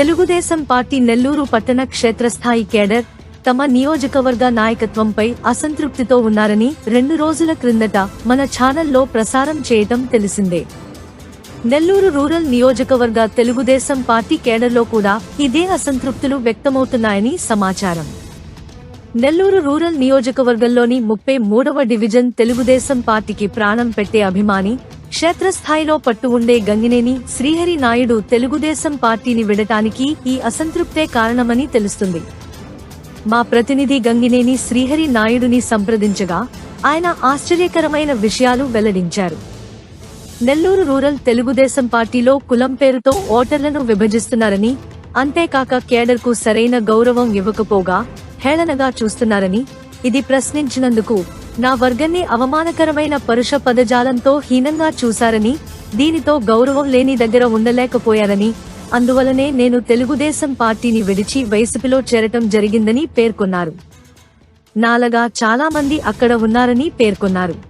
Telugu Desam party Nellore పట్టణ క్షేత్రస్థాయి cadre తమ నియోజకవర్గ నాయకత్వంపై అసంతృప్తితో ఉన్నారని రెండు రోజుల క్రిందట మన ఛానల్లో ప్రసారం చేయటం తెలిసిందే. నెల్లూరు రూరల్ నియోజకవర్గ తెలుగుదేశం పార్టీ కేడర్లో కూడా ఇదే అసంతృప్తులు వ్యక్తమవుతున్నాయని సమాచారం. నెల్లూరు రూరల్ నియోజకవర్గంలోని ముప్పై మూడవ డివిజన్ తెలుగుదేశం పార్టీకి ప్రాణం పెట్టే అభిమాని క్షేత్రస్థాయిలో పట్టు ఉండే గంగినేని శ్రీహరి నాయుడు తెలుగుదేశం పార్టీని విడటానికి ఈ అసంతృప్తే కారణమని తెలుస్తుంది. మా ప్రతినిధి గంగినేని శ్రీహరి నాయుడుని సంప్రదించగా ఆయన ఆశ్చర్యకరమైన విషయాలు వెల్లడించారు. నెల్లూరు రూరల్ తెలుగుదేశం పార్టీలో కులం పేరుతో ఓటర్లను విభజిస్తున్నారని అంతేకాక కేడర్కు సరైన గౌరవం ఇవ్వకపోగా హేళనగా చూస్తున్నారని ఇది ప్రశ్నించినందుకు నా వర్గాన్ని అవమానకరమైన పరుష పదజాలంతో హీనంగా చూశారని దీనితో గౌరవం లేని దగ్గర ఉండలేకపోయారని అందువలనే నేను తెలుగుదేశం పార్టీని విడిచి వైసీపీలో చేరటం జరిగిందని పేర్కొన్నారు. నాలగా చాలా మంది అక్కడ ఉన్నారని పేర్కొన్నారు.